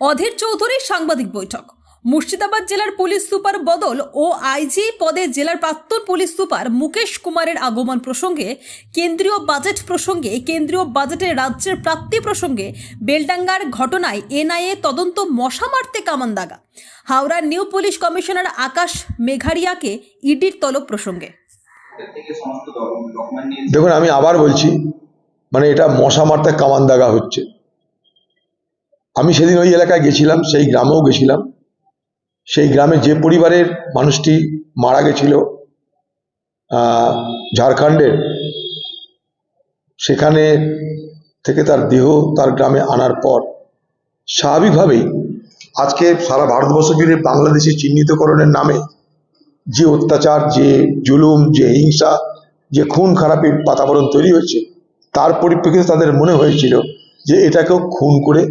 অধীর চৌধুরীর সাংবাদিক বৈঠক। মুর্শিদাবাদ জেলার পুলিশ সুপার বদল ও আইজি পদে জেলার প্রাক্তন পুলিশ সুপার মুকেশ কুমারের আগমন প্রসঙ্গে, কেন্দ্রীয় বাজেট প্রসঙ্গে, কেন্দ্রীয় বাজেটের রাজ্যের প্রাপ্তি প্রসঙ্গে বেলডাঙ্গার ঘটনায় এনআইএ তদন্ত মশা মারতে কামান দাগা। হাওড়ার নিউ পুলিশ কমিশনার আকাশ মেঘারিয়াকে ইডির তলব প্রসঙ্গে। দেখুন, আমি আবার বলছি মানে এটা মশা মারতে কামান দাগা হচ্ছে। আমি সেদিন ওই এলাকায় গেছিলাম, সেই গ্রামেও গেছিলাম। সেই গ্রামে যে পরিবারের মানুষটি মারা গেছিল ঝাড়খণ্ডের, সেখানে থেকে তার দেহ তার গ্রামে আনার পর স্বাভাবিকভাবেই আজকে সারা ভারতবর্ষ জুড়ে বাংলাদেশি চিহ্নিতকরণের নামে যে অত্যাচার, যে জুলুম, যে হিংসা, যে খুন খারাপের বাতাবরণ তৈরি হয়েছে, তার পরিপ্রেক্ষিতে তাদের মনে হয়েছিল যে এটাকেও খুন করে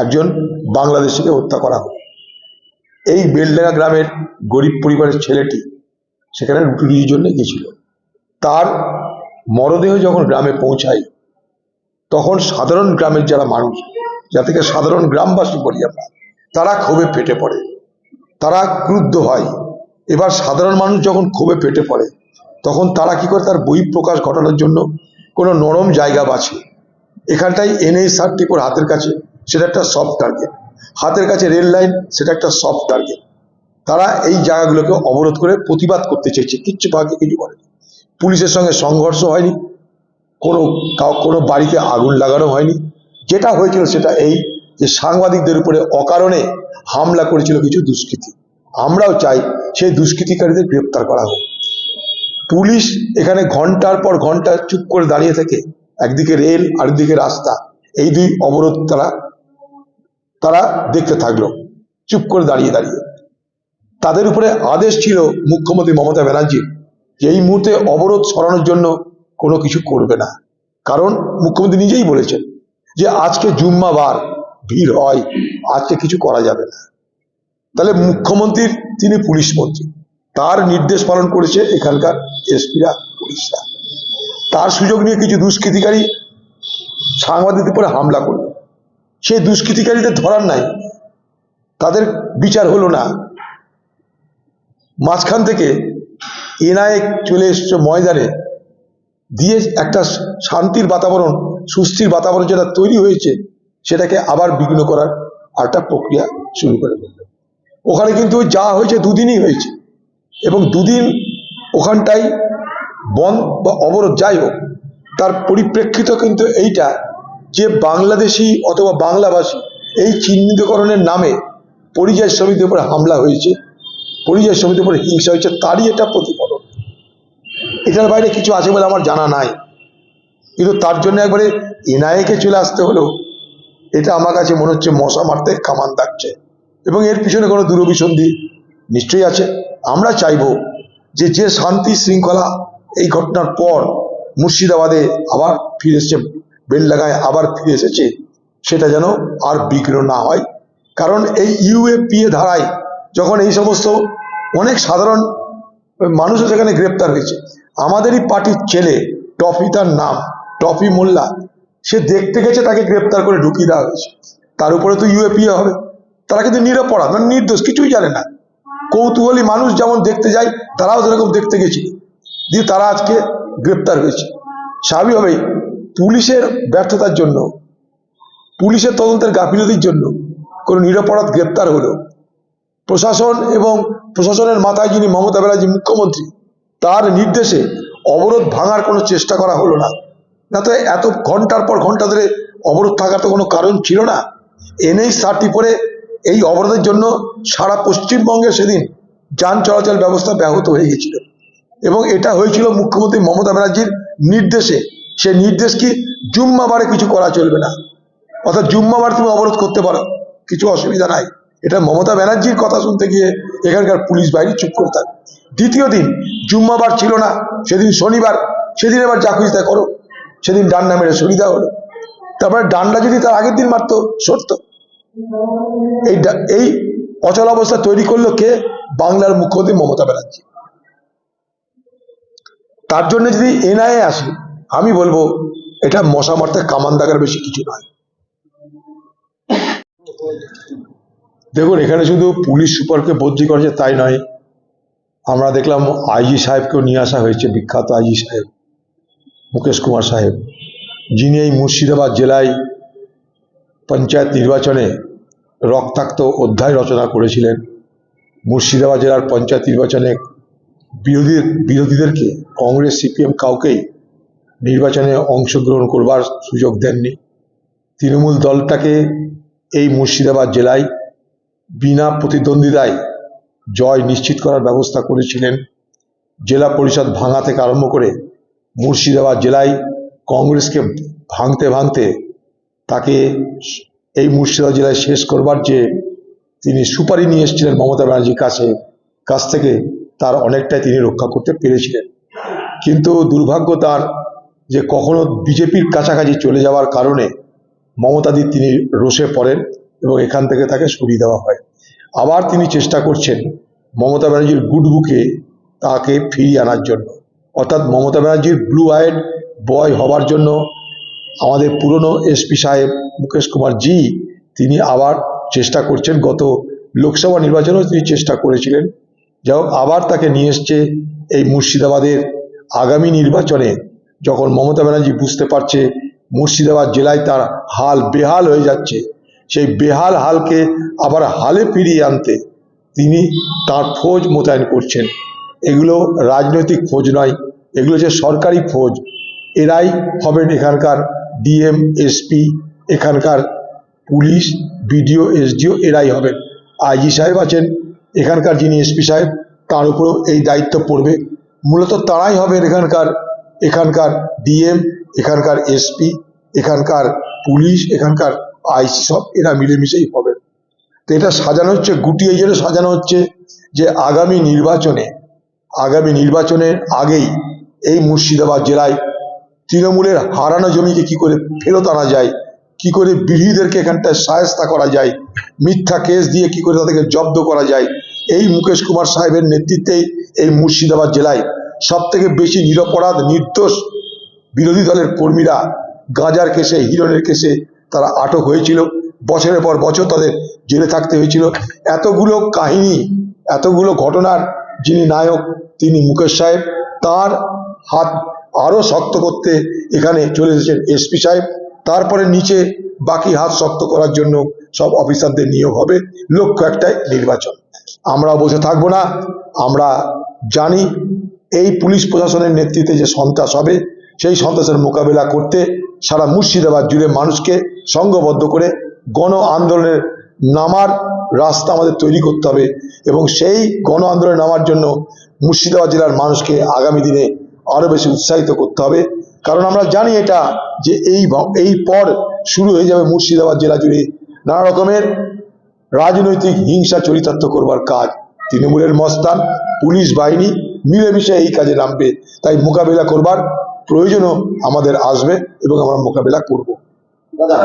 একজন বাংলাদেশিকে হত্যা করা হোক এই বেলডাঙ্গা গ্রামের গরিব পরিবারের ছেলেটি সেখানে রুটি রুজির জন্য গেছিল তার মরদেহ যখন গ্রামে পৌঁছায়, তখন সাধারণ গ্রামের যারা মানুষ যাদেরকে সাধারণ গ্রামবাসী বলি আমরা, তারা ক্ষোভে ফেটে পড়ে। তারা ক্রুদ্ধ হয়। এবার সাধারণ মানুষ যখন ক্ষোভে ফেটে পড়ে, তখন তারা কি করে? তার বই প্রকাশ ঘটানোর জন্য কোনো নরম জায়গা বাছে। এখানটাই এনএই সার্টিফোর হাতের কাছে সেটা একটা সফট টার্গেট হাতের কাছে রেল লাইন, সেটা একটা সফট টার্গেট তারা এই জায়গাগুলোকে অবরোধ করে প্রতিবাদ করতে চেয়েছে। কিচ্ছু ভাগে কিছু করেনি। পুলিশের সঙ্গে সংঘর্ষ হয়নি। কোনো কোনো বাড়িতে আগুন লাগানো হয়নি। যেটা হয়েছিল সেটা এই যে সাংবাদিকদের উপরে অকারণে হামলা করেছিল কিছু দুষ্কৃতী। আমরাও চাই সেই দুষ্কৃতিকারীদের গ্রেপ্তার করা হোক। পুলিশ এখানে ঘণ্টার পর ঘণ্টা চুপ করে দাঁড়িয়ে থেকে একদিকে রেল, আরেকদিকে রাস্তা। এই দুই অবরোধ তারা তারা দেখতে থাকল, চুপ করে দাঁড়িয়ে দাঁড়িয়ে। তাদের উপরে আদেশ ছিল মুখ্যমন্ত্রী মমতা ব্যানার্জির যে এই মুহূর্তে অবরোধ সরানোর জন্য কোনো কিছু করবে না। কারণ মুখ্যমন্ত্রী নিজেই বলেছেন যে আজকে জুম্মাবার, ভিড় হয়, আজকে কিছু করা যাবে না। তাহলে মুখ্যমন্ত্রীর তিনি পুলিশ মন্ত্রী, তার নির্দেশ পালন করেছে এখানকার এসপিরা, পুলিশরা। তার সুযোগ নিয়ে কিছু দুষ্কৃতিকারী সাংবাদিকদের উপরে হামলা করল। সেই দুষ্কৃতিকারীদের ধরার নাই। তাদের বিচার হলো না। মাঝখান থেকে এনআইএ চলে এসছে ময়দানে। দিয়ে একটা শান্তির বাতাবরণ, সুস্থির বাতাবরণ যেটা তৈরি হয়েছে, সেটাকে আবার বিঘ্ন করার একটা প্রক্রিয়া শুরু করে ওখানে কিন্তু যা হয়েছে দুদিনই হয়েছে। এবং দুদিন ওখানটাই বন বা অবরোধ যাই হোক, তার পরিপ্রেক্ষিত কিন্তু এইটা যে বাংলাদেশি অথবা বাংলাভাষী এই চিহ্নিতকরণের নামে পরিযায়ী শ্রমিকদের উপরে হামলা হয়েছে, পরিযায়ী শ্রমিকদের উপরে হিংসা হয়েছে, তারই এটা প্রতিফলন। এটার বাইরে কিছু আছে বলে আমার জানা নাই। কিন্তু তার জন্য একবারে এনআইএকে চলে আসতে হলো, এটা আমার কাছে মনে হচ্ছে মশা মারতে কামান দাগছে। এবং এর পিছনে কোনো দূরভিসন্ধি নিশ্চয়ই আছে। আমরা চাইব যে যে শান্তি শৃঙ্খলা এই ঘটনার পর মুর্শিদাবাদে আবার ফিরে বেলডাঙ্গায় আবার ফিরে এসেছে। সেটা যেন আর বিঘ্ন না হয়। কারণ এই ইউএপিএ ধারায় যখন এই সমস্ত অনেক সাধারণ মানুষও সেখানে গ্রেপ্তার হয়েছে। আমাদেরই পার্টির ছেলে, টফি তার নাম, টফি মোল্লা, সে দেখতে গেছে তাকে গ্রেপ্তার করে ঢুকিয়ে দেওয়া হয়েছে। তার উপরে তো ইউএপিএ হবে। তারা কিন্তু নিরপরাধ মানে নির্দোষ, কিছুই জানে না। কৌতূহলী মানুষ যেমন দেখতে যায়, তারাও সেরকম দেখতে গেছিল দিয়ে তারা আজকে গ্রেপ্তার হয়েছে। স্বাভাবিকভাবেই পুলিশের ব্যর্থতার জন্য, পুলিশের তদন্তের গাফিলতির জন্য কোনো নিরপরাধ গ্রেপ্তার হলো। প্রশাসন এবং প্রশাসনের মাথায় যিনি মমতা ব্যানার্জি মুখ্যমন্ত্রী, তার নির্দেশে অবরোধ ভাঙার কোনো চেষ্টা করা হলো না। না তো এত ঘণ্টার পর ঘণ্টা ধরে অবরোধ থাকার তো কোনো কারণ ছিল না। এনএইচ থার্টি ফোরে এই অবরোধের জন্য সারা পশ্চিমবঙ্গে সেদিন যান চলাচল ব্যবস্থা ব্যাহত হয়ে গেছিল। এবং এটা হয়েছিল মুখ্যমন্ত্রী মমতা ব্যানার্জির নির্দেশে। সে নির্দেশ কি? জুম্মাবারে কিছু করা চলবে না। অর্থাৎ জুম্মাবার তুমি অবরোধ করতে পারো। কিছু অসুবিধা নাই। এটা মমতা ব্যানার্জির কথা শুনতে গিয়ে এখানকার পুলিশ বাহিনী চুপ করে থাকে। দ্বিতীয় দিন জুম্মাবার ছিল না। সেদিন শনিবার। সেদিন এবার যা খুঁজতে করো। সেদিন ডান্ডা মেরে সুবিধা হলো। তারপরে ডান্ডা যদি তার আগের দিন মারতো, সরতো। এই এই অচল অবস্থা তৈরি করল কে? বাংলার মুখ্যমন্ত্রী মমতা ব্যানার্জি। তার জন্য যদি এনআইএ আসে আমি বলব, এটা মশা মারতে কামান দাগার বেশি কিছু নয়। দেখুন, এখানে শুধু পুলিশ সুপারকে বদলি করেছে তাই নয়। আমরা দেখলাম আইজি সাহেবকেও নিয়ে আসা হয়েছে, বিখ্যাত আইজি সাহেব, মুকেশ কুমার সাহেব, যিনি এই মুর্শিদাবাদ জেলায় পঞ্চায়েত নির্বাচনে রক্তাক্ত অধ্যায় রচনা করেছিলেন। মুর্শিদাবাদ জেলার পঞ্চায়েত নির্বাচনে বিরোধী, বিরোধীদেরকে, কংগ্রেস, সিপিএম, কাউকেই নির্বাচনে অংশগ্রহণ করবার সুযোগ দেননি। তৃণমূল দলটাকে এই মুর্শিদাবাদ জেলায় বিনা প্রতিদ্বন্দ্বিতায় জয় নিশ্চিত করার ব্যবস্থা করেছিলেন। জেলা পরিষদ ভাঙা থেকে আরম্ভ করে মুর্শিদাবাদ জেলায় কংগ্রেসকে ভাঙতে ভাঙতে তাকে এই মুর্শিদাবাদ জেলায় শেষ করবার যে তিনি সুপারি নিয়ে এসেছিলেন মমতা ব্যানার্জির কাছে, কাছ থেকে তার অনেকটাই তিনি রক্ষা করতে পেরেছিলেন। কিন্তু দুর্ভাগ্য তার যে কখনো বিজেপির কাছাকাছি চলে যাওয়ার কারণে মমতাদি তিনি রোষে পড়েন এবং এখান থেকে তাকে সরিয়ে দেওয়া হয়। আবার তিনি চেষ্টা করছেন মমতা ব্যানার্জির গুড বুকে তাকে ফিরিয়ে আনার জন্য। অর্থাৎ মমতা ব্যানার্জির ব্লু আইড বয় হবার জন্য আমাদের পুরনো এসপি সাহেব মুকেশ কুমার জি, তিনি আবার চেষ্টা করছেন গত লোকসভা নির্বাচনেও তিনি চেষ্টা করেছিলেন। যাই আবার তাকে নিয়ে এসছে এই মুর্শিদাবাদের আগামী নির্বাচনে যখন মমতা ব্যানার্জি বুঝতে পারছে মুর্শিদাবাদ জেলায় তার হাল বেহাল হয়ে যাচ্ছে, সেই বেহাল হালকে আবার হালে ফিরিয়ে আনতে তিনি তার ফৌজ মোতায়েন করছেন। এগুলো রাজনৈতিক ফৌজ নয়, এগুলো যে সরকারি ফৌজ এরাই হবেন এখানকার ডিএম, এসপি, এখানকার পুলিশ, বিডিও, এসডিও, এরাই হবেন। আইজি সাহেব আছেন, এখানকার যিনি এসপি সাহেব, তার উপরেও এই দায়িত্ব পড়বে। মূলত তারাই হবেন এখানকার এখানকার ডিএম, এখানকার এসপি, এখানকার পুলিশ, এখানকার আইসি সব এরা মিলেমিশেই হবে। তো এটা সাজানো হচ্ছে, গুটিয়ে জন্য সাজানো হচ্ছে যে আগামী নির্বাচনে, আগামী নির্বাচনের আগেই এই মুর্শিদাবাদ জেলায় তৃণমূলের হারানো জমিকে কি করে ফেরত আনা যায়, কি করে বিরোধীদেরকে এখানটায় সায়স্তা করা যায়, মিথ্যা কেস দিয়ে কি করে তাদেরকে জব্দ করা যায়, এই মুকেশ কুমার সাহেবের নেতৃত্বেই এই মুর্শিদাবাদ জেলায় সব থেকে বেশি নিরপরাধ, নির্দোষ বিরোধী দলের কর্মীরা গাঁজার কেসে, হিরণের কেসে তারা আটক হয়েছিল। বছরের পর বছর তাদের জেলে থাকতে হয়েছিল। এতগুলো কাহিনী, এতগুলো ঘটনার যিনি নায়ক, তিনি মুকেশ সাহেব, তার হাত আরও শক্ত করতে এখানে চলে এসেছেন এসপি সাহেব। তারপরে নিচে বাকি হাত শক্ত করার জন্য সব অফিসারদের নিয়োগ হবে, লক্ষ্য একটাই, নির্বাচন। আমরা বসে থাকব না, আমরা জানি এই পুলিশ প্রশাসনের নেতৃত্বে যে সন্ত্রাস হবে, সেই সন্ত্রাসের মোকাবেলা করতে সারা মুর্শিদাবাদ জুড়ে মানুষকে সংঘবদ্ধ করে গণ আন্দোলনের নামার রাস্তা আমাদের তৈরি করতে হবে এবং সেই গণ আন্দোলনে নামার জন্য মুর্শিদাবাদ জেলার মানুষকে আগামী দিনে আরও বেশি উৎসাহিত করতে হবে। কারণ আমরা জানি এটা যে এই এই পর শুরু হয়ে যাবে মুর্শিদাবাদ জেলা জুড়ে নানা রকমের রাজনৈতিক হিংসা চরিতার্থ করবার কাজ। তৃণমূলের মস্তান, পুলিশ বাহিনী মিলেমিশে এই কাজে নামবে। তাই মোকাবিলা করবার প্রয়োজনও আমাদের আসবে এবং আমরা মোকাবিলা করব। দাদা